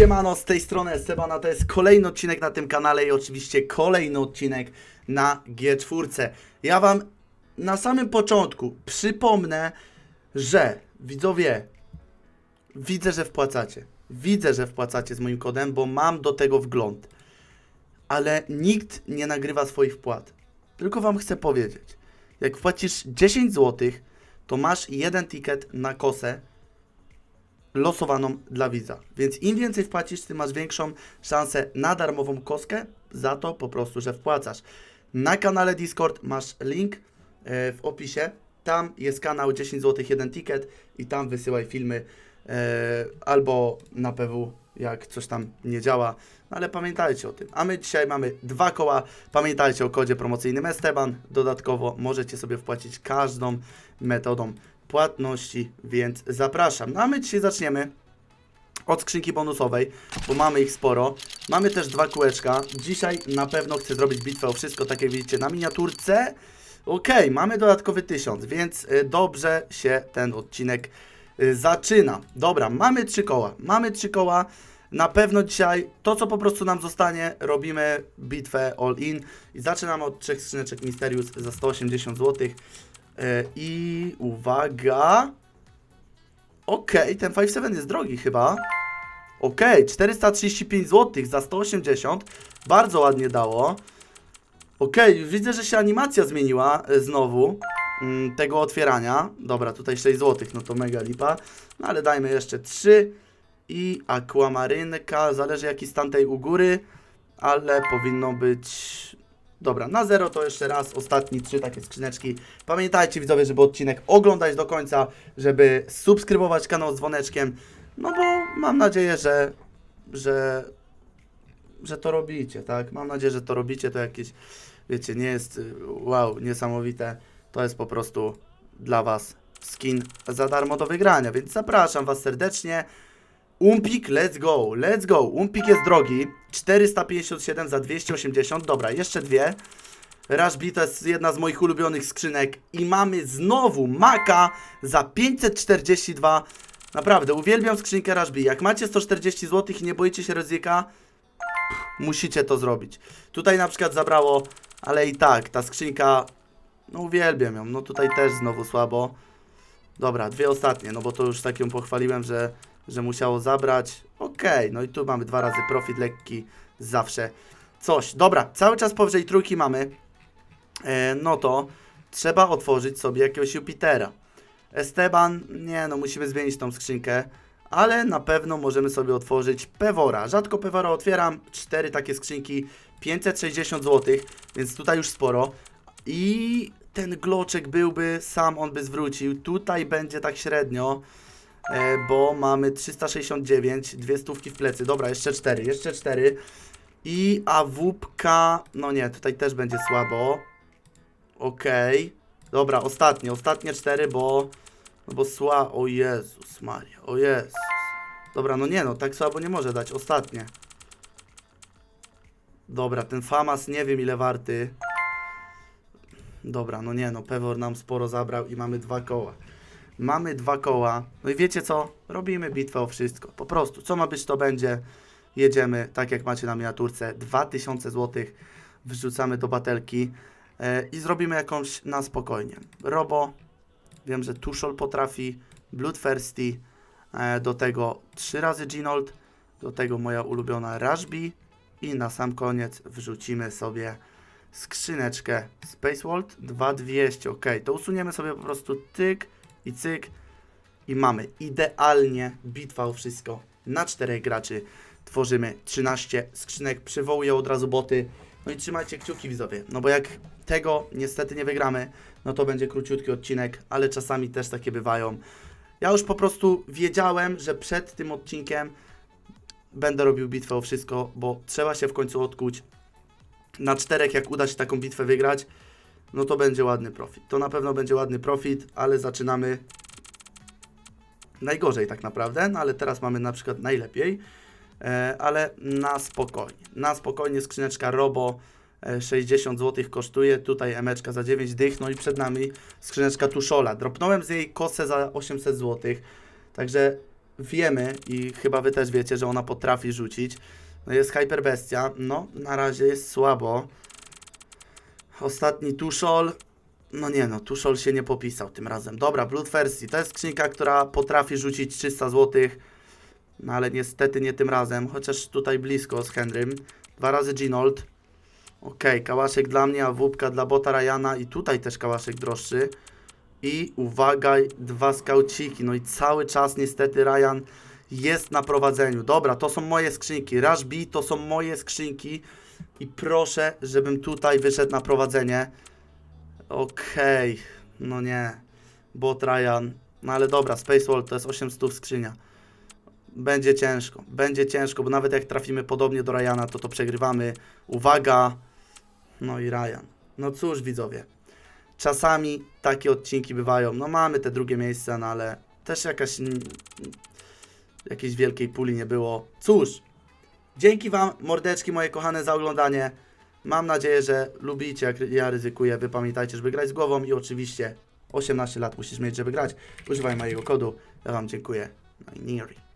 Siemano, z tej strony Estebana, to jest kolejny odcinek na tym kanale i oczywiście kolejny odcinek na G4. Ja Wam na samym początku przypomnę, że widzowie, widzę, że wpłacacie. Widzę, że wpłacacie z moim kodem, bo mam do tego wgląd. Ale nikt nie nagrywa swoich wpłat. Tylko Wam chcę powiedzieć, jak wpłacisz 10 zł, to masz jeden ticket na kosę losowaną dla widza. Więc im więcej wpłacisz, tym masz większą szansę na darmową kostkę za to po prostu, że wpłacasz. Na kanale Discord masz link e, w opisie. Tam jest kanał 10 zł, jeden ticket i tam wysyłaj filmy e, albo na PW, jak coś tam nie działa. No ale pamiętajcie o tym. A my dzisiaj mamy dwa koła. Pamiętajcie o kodzie promocyjnym Esteban. Dodatkowo możecie sobie wpłacić każdą metodą płatności, więc zapraszam. No a my dzisiaj zaczniemy od skrzynki bonusowej, bo mamy ich sporo. Mamy też dwa kółeczka. Dzisiaj na pewno chcę zrobić bitwę o wszystko, tak jak widzicie na miniaturce. Okej, mamy dodatkowy tysiąc, więc y, dobrze się ten odcinek y, zaczyna. Dobra, mamy trzy koła. Mamy trzy koła. Na pewno dzisiaj to, co po prostu nam zostanie, robimy bitwę all in. I zaczynamy od trzech skrzyneczek Mysterious za 180 zł. E, I uwaga. Okej, ten 5.7 jest drogi chyba. Okej, 435 zł za 180. Bardzo ładnie dało. Okej, widzę, że się animacja zmieniła e, znowu mm, tego otwierania. Dobra, tutaj 6 zł, no to mega lipa. No ale dajmy jeszcze 3. I akwamarynka, zależy jaki stan tej u góry, ale powinno być Dobra, na zero to jeszcze raz, ostatni trzy takie skrzyneczki. Pamiętajcie widzowie, żeby odcinek oglądać do końca, żeby subskrybować kanał z dzwoneczkiem, no bo mam nadzieję, że, że, że to robicie, tak? Mam nadzieję, że to robicie, to jakieś, wiecie, nie jest y, wow, niesamowite, to jest po prostu dla Was skin za darmo do wygrania, więc zapraszam Was serdecznie. Umpik, let's go, let's go. Umpik jest drogi. 457 za 280. Dobra, jeszcze dwie. Rushby to jest jedna z moich ulubionych skrzynek. I mamy znowu Maka za 542. Naprawdę, uwielbiam skrzynkę Rushby. Jak macie 140 zł i nie boicie się ryzyka, musicie to zrobić. Tutaj na przykład zabrało, ale i tak, ta skrzynka, no uwielbiam ją. No tutaj też znowu słabo. Dobra, dwie ostatnie, no bo to już tak ją pochwaliłem, że, że musiało zabrać. Okej, no i tu mamy dwa razy profit lekki, zawsze coś. Dobra, cały czas powyżej trójki mamy. E, no to trzeba otworzyć sobie jakiegoś Jupitera. Esteban, nie no, musimy zmienić tą skrzynkę, ale na pewno możemy sobie otworzyć Pewora. Rzadko Pewora otwieram, cztery takie skrzynki, 560 zł, więc tutaj już sporo. I ten gloczek byłby, sam on by zwrócił. Tutaj będzie tak średnio, bo mamy 369, dwie stówki w plecy. Dobra, jeszcze cztery, jeszcze cztery. I awupka, no nie, tutaj też będzie słabo. Okej. Dobra, ostatnie, ostatnie cztery, bo... No bo sła... O Jezus Maria, o Jezus. Dobra, no nie no, tak słabo nie może dać, ostatnie. Dobra, ten Famas nie wiem ile warty. Dobra, no nie no, Pewor nam sporo zabrał i mamy dwa koła. Mamy dwa koła. No i wiecie co? Robimy bitwę o wszystko. Po prostu, co ma być, to będzie. Jedziemy, tak jak macie na miniaturce, 2000 zł wrzucamy do batelki e, i zrobimy jakąś na spokojnie. Robo, wiem, że Tuszol potrafi, Bloodthirsty, e, do tego 3 razy Ginold, do tego moja ulubiona Rashby i na sam koniec wrzucimy sobie skrzyneczkę Space World 2200. Ok, to usuniemy sobie po prostu tyk i cyk i mamy idealnie bitwa o wszystko na czterech graczy. Tworzymy 13 skrzynek, przywołuję od razu boty. No i trzymajcie kciuki widzowie, no bo jak tego niestety nie wygramy, no to będzie króciutki odcinek, ale czasami też takie bywają. Ja już po prostu wiedziałem, że przed tym odcinkiem będę robił bitwę o wszystko, bo trzeba się w końcu odkuć. Na czterech, jak uda się taką bitwę wygrać, no to będzie ładny profit. To na pewno będzie ładny profit, ale zaczynamy najgorzej tak naprawdę, no ale teraz mamy na przykład najlepiej, e, ale na spokojnie. Na spokojnie skrzyneczka Robo e, 60 zł kosztuje, tutaj emeczka za 9 dych, no i przed nami skrzyneczka Tuszola. Dropnąłem z niej kosę za 800 zł, także wiemy i chyba wy też wiecie, że ona potrafi rzucić. No jest Hyperbestia. No, na razie jest słabo. Ostatni Tuszol. No nie no, Tuszol się nie popisał tym razem. Dobra, Bloodthirsty. To jest skrzynka, która potrafi rzucić 300 zł. No ale niestety nie tym razem, chociaż tutaj blisko z Henrym. Dwa razy Ginold. Okej, kałaszek dla mnie, a wódka dla bota Ryana i tutaj też kałaszek droższy. I uwaga, dwa skauciki. No i cały czas niestety Ryan jest na prowadzeniu. Dobra, to są moje skrzynki. Rush B to są moje skrzynki. I proszę, żebym tutaj wyszedł na prowadzenie. Okej, no nie. Bot Ryan. No ale dobra, Space Wall to jest 800 skrzynia. Będzie ciężko, będzie ciężko, bo nawet jak trafimy podobnie do Ryana, to to przegrywamy. Uwaga! No i Ryan. No cóż, widzowie. Czasami takie odcinki bywają. No mamy te drugie miejsca, no ale też jakaś mm, jakiejś wielkiej puli nie było. Cóż, dzięki Wam, mordeczki moje kochane, za oglądanie. Mam nadzieję, że lubicie, jak ja ryzykuję. Wy pamiętajcie, żeby grać z głową i oczywiście 18 lat musisz mieć, żeby grać. Używaj mojego kodu. Ja Wam dziękuję. No.